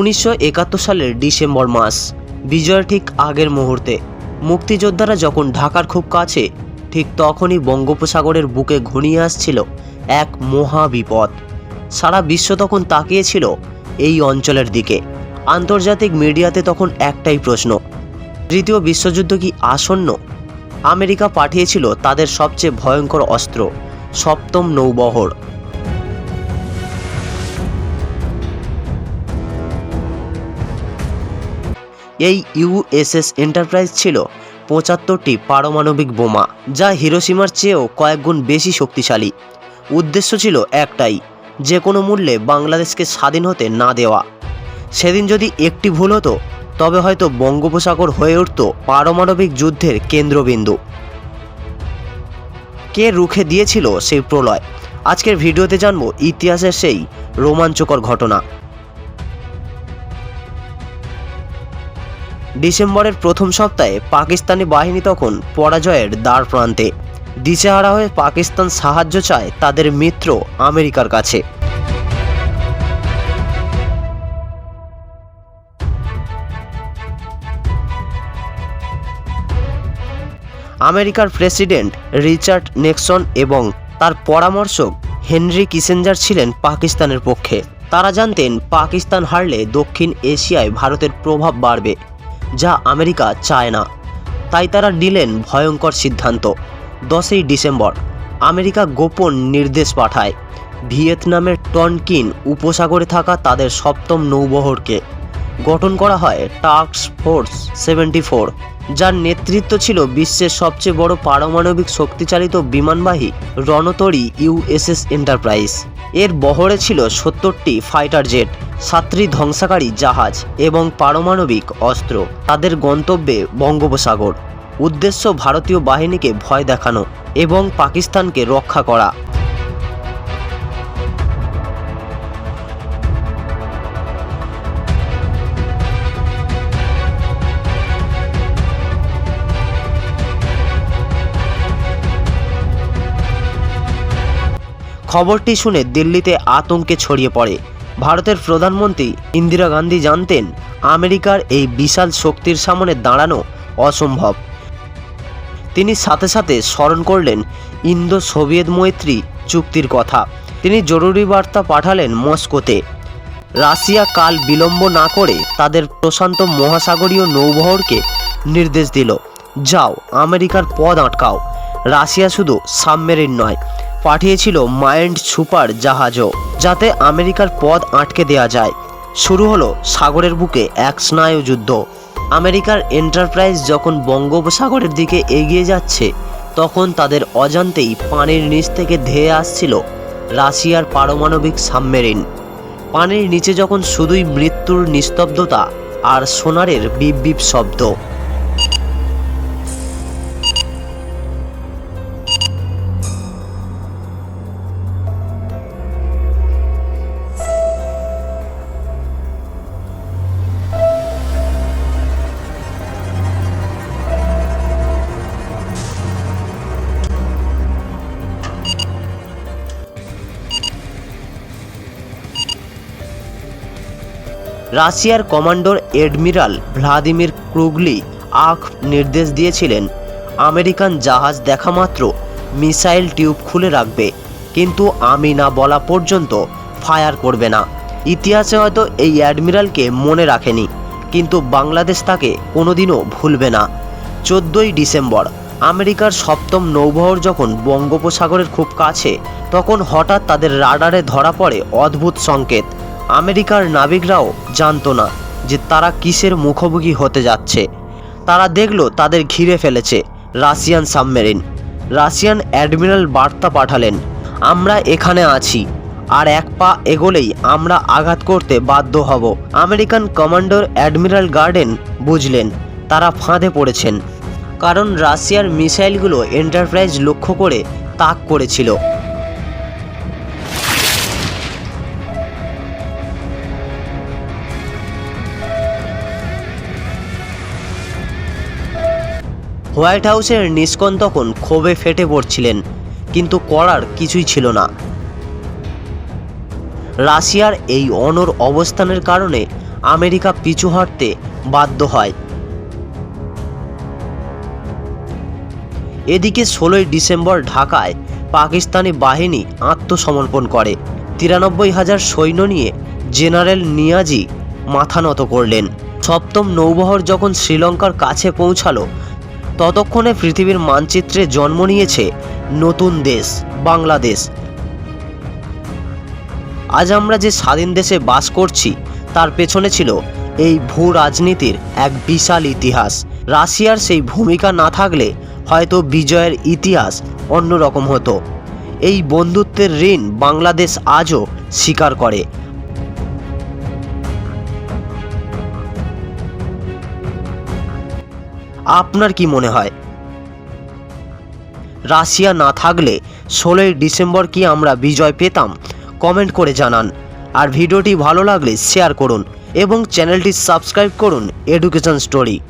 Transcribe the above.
উনিশশো একাত্তর সালের ডিসেম্বর মাস। বিজয়ের ঠিক আগের মুহূর্তে। মুক্তিযোদ্ধারা যখন ঢাকার খুব কাছে, ঠিক তখনই বঙ্গোপসাগরের বুকে ঘনিয়ে আসছিল এক মহা বিপদ। সারা বিশ্ব তখন তাকিয়েছিল এই অঞ্চলের দিকে। আন্তর্জাতিক মিডিয়াতে তখন একটাই প্রশ্ন, তৃতীয় বিশ্বযুদ্ধ কি আসন্ন? আমেরিকা পাঠিয়েছিল তাদের সবচেয়ে ভয়ঙ্কর অস্ত্র, সপ্তম নৌবহর। এই ইউএসএস এন্টারপ্রাইজ ছিল পঁচাত্তরটি পারমাণবিক বোমা, যা হিরোসীমার চেয়েও কয়েকগুণ বেশি শক্তিশালী। উদ্দেশ্য ছিল একটাই যে কোনো মূল্যে বাংলাদেশকে স্বাধীন হতে না দেওয়া। সেদিন যদি একটি ভুল হতো, তবে হয়তো বঙ্গোপসাগর হয়ে উঠত পারমাণবিক যুদ্ধের কেন্দ্রবিন্দু। কে রুখে দিয়েছিল সেই প্রলয়? আজকের ভিডিওতে জানব ইতিহাসের সেই রোমাঞ্চকর ঘটনা। ডিসেম্বরের প্রথম সপ্তাহে পাকিস্তানি বাহিনী তখন পরাজয়ের দ্বার প্রান্তে। দিশেহারা হয়ে পাকিস্তান সাহায্য চায় তাদের মিত্র আমেরিকার কাছে। আমেরিকার প্রেসিডেন্ট রিচার্ড নেক্সন এবং তার পরামর্শক হেনরি কিসেঞ্জার ছিলেন পাকিস্তানের পক্ষে। তারা জানতেন, পাকিস্তান হারলে দক্ষিণ এশিয়ায় ভারতের প্রভাব বাড়বে। যা আমেরিকা চায় না। তাই তারা নিলেন ভয়ঙ্কর সিদ্ধান্ত। দশই ডিসেম্বর, আমেরিকা গোপন নির্দেশ পাঠায়, ভিয়েতনামের টনকিন উপসাগরে থাকা তাদের সপ্তম নৌবহরকে। গঠন করা হয় টাস্ক ফোর্স সেভেন্টি ফোর, যার নেতৃত্ব ছিল বিশ্বের সবচেয়ে বড় পারমাণবিক শক্তিচালিত বিমানবাহী রণতরী ইউএসএস এন্টারপ্রাইজ। এর বহরে ছিল সত্তরটি ফাইটার জেট, সাতটি ধ্বংসাকারী জাহাজ এবং পারমাণবিক অস্ত্র। তাদের গন্তব্যে বঙ্গোপসাগর। উদ্দেশ্য ভারতীয় বাহিনীকে ভয় দেখানো এবং পাকিস্তানকে রক্ষা করা। খবরটি শুনে দিল্লিতে আতঙ্কে ছড়িয়ে পড়ে। ভারতের প্রধানমন্ত্রী ইন্দিরা গান্ধী জানতেন, আমেরিকার এই বিশাল শক্তির সামনে দাঁড়ানো অসম্ভব। তিনি সাথে সাথে স্মরণ করলেন ইন্দো সোভিয়েত মৈত্রী চুক্তির কথা। তিনি জরুরি বার্তা পাঠালেন মস্কোতে। রাশিয়া কাল বিলম্ব না করে তাদের প্রশান্ত মহাসাগরীয় নৌবহরকে নির্দেশ দিল, যাও, আমেরিকার পদ আটকাও। রাশিয়া শুধু সাবমেরিন নয় পাঠিয়েছিল মাইন্ড সুপার জাহাজও, যাতে আমেরিকার পদ আটকে দেয়া যায়। শুরু হলো সাগরের বুকে এক স্নায়ু যুদ্ধ। আমেরিকার এন্টারপ্রাইজ যখন বঙ্গোপসাগরের দিকে এগিয়ে যাচ্ছে, তখন তাদের অজান্তেই পানির নিচ থেকে ধেয়ে আসছিল রাশিয়ার পারমাণবিক সাবমেরিন। পানির নিচে যখন শুধুই মৃত্যুর নিস্তব্ধতা আর সোনারের বিপ বিপ শব্দ। রাশিয়ার কমান্ডর এডমিরাল ভ্লাদিমির ক্রুগলি আখ নির্দেশ দিয়েছিলেন, আমেরিকান জাহাজ দেখা মাত্র মিসাইল টিউব খুলে রাখবে, কিন্তু আমি না বলা পর্যন্ত ফায়ার করবে না। ইতিহাসে হয়তো এই অ্যাডমিরালকে মনে রাখেনি, কিন্তু বাংলাদেশ তাকে কোনোদিনও ভুলবে না। চোদ্দোই ডিসেম্বর, আমেরিকার সপ্তম নৌবহর যখন বঙ্গোপসাগরের খুব কাছে, তখন হঠাৎ তাদের রাডারে ধরা পড়ে অদ্ভুত সংকেত। আমেরিকার নাবিকরাও জানতো না যে তারা কিসের মুখোমুখি হতে যাচ্ছে। তারা দেখল তাদের ঘিরে ফেলেছে রাশিয়ান সাবমেরিন। রাশিয়ান অ্যাডমিরাল বার্তা পাঠালেন, আমরা এখানে আছি, আর এক পা এগোলেই আমরা আঘাত করতে বাধ্য হব। আমেরিকান কমান্ডার অ্যাডমিরাল গার্ডেন বুঝলেন, তারা ফাঁদে পড়েছেন। কারণ রাশিয়ার মিসাইলগুলো এন্টারপ্রাইজ লক্ষ্য করে তাক করেছিল। হোয়াইট হাউসের নিষ্কন তখন ক্ষোভে ফেটে পড়ছিলেন, কিন্তু করার কিছুই ছিল না। রাশিয়ার এই অনর অবস্থানের কারণে আমেরিকা পিছু হটতে বাধ্য হয়। এদিকে ষোলোই ডিসেম্বর ঢাকায় পাকিস্তানি বাহিনী আত্মসমর্পণ করে। তিরানব্বই হাজার সৈন্য নিয়ে জেনারেল নিয়াজি মাথা নত করলেন। সপ্তম নৌবহর যখন শ্রীলঙ্কার কাছে পৌঁছালো ততক্ষণে পৃথিবীর মানচিত্রে জন্ম নিয়েছে নতুন দেশ, বাংলাদেশ। আজ আমরা যে স্বাধীন দেশে বাস করছি, তার পেছনে ছিল এই ভূ রাজনীতির এক বিশাল ইতিহাস। রাশিয়ার সেই ভূমিকা না থাকলে হয়তো বিজয়ের ইতিহাস অন্যরকম হতো। এই বন্ধুত্বের ঋণ বাংলাদেশ আজও স্বীকার করে। আপনার কি মনে হয়? রাশিয়া না থাকলে ষোলোই ডিসেম্বর কি আমরা বিজয় পেতাম? কমেন্ট করে জানান। আর ভিডিওটি ভালো লাগলে শেয়ার করুন এবং চ্যানেলটি সাবস্ক্রাইব করুন এডুকেশন স্টোরি।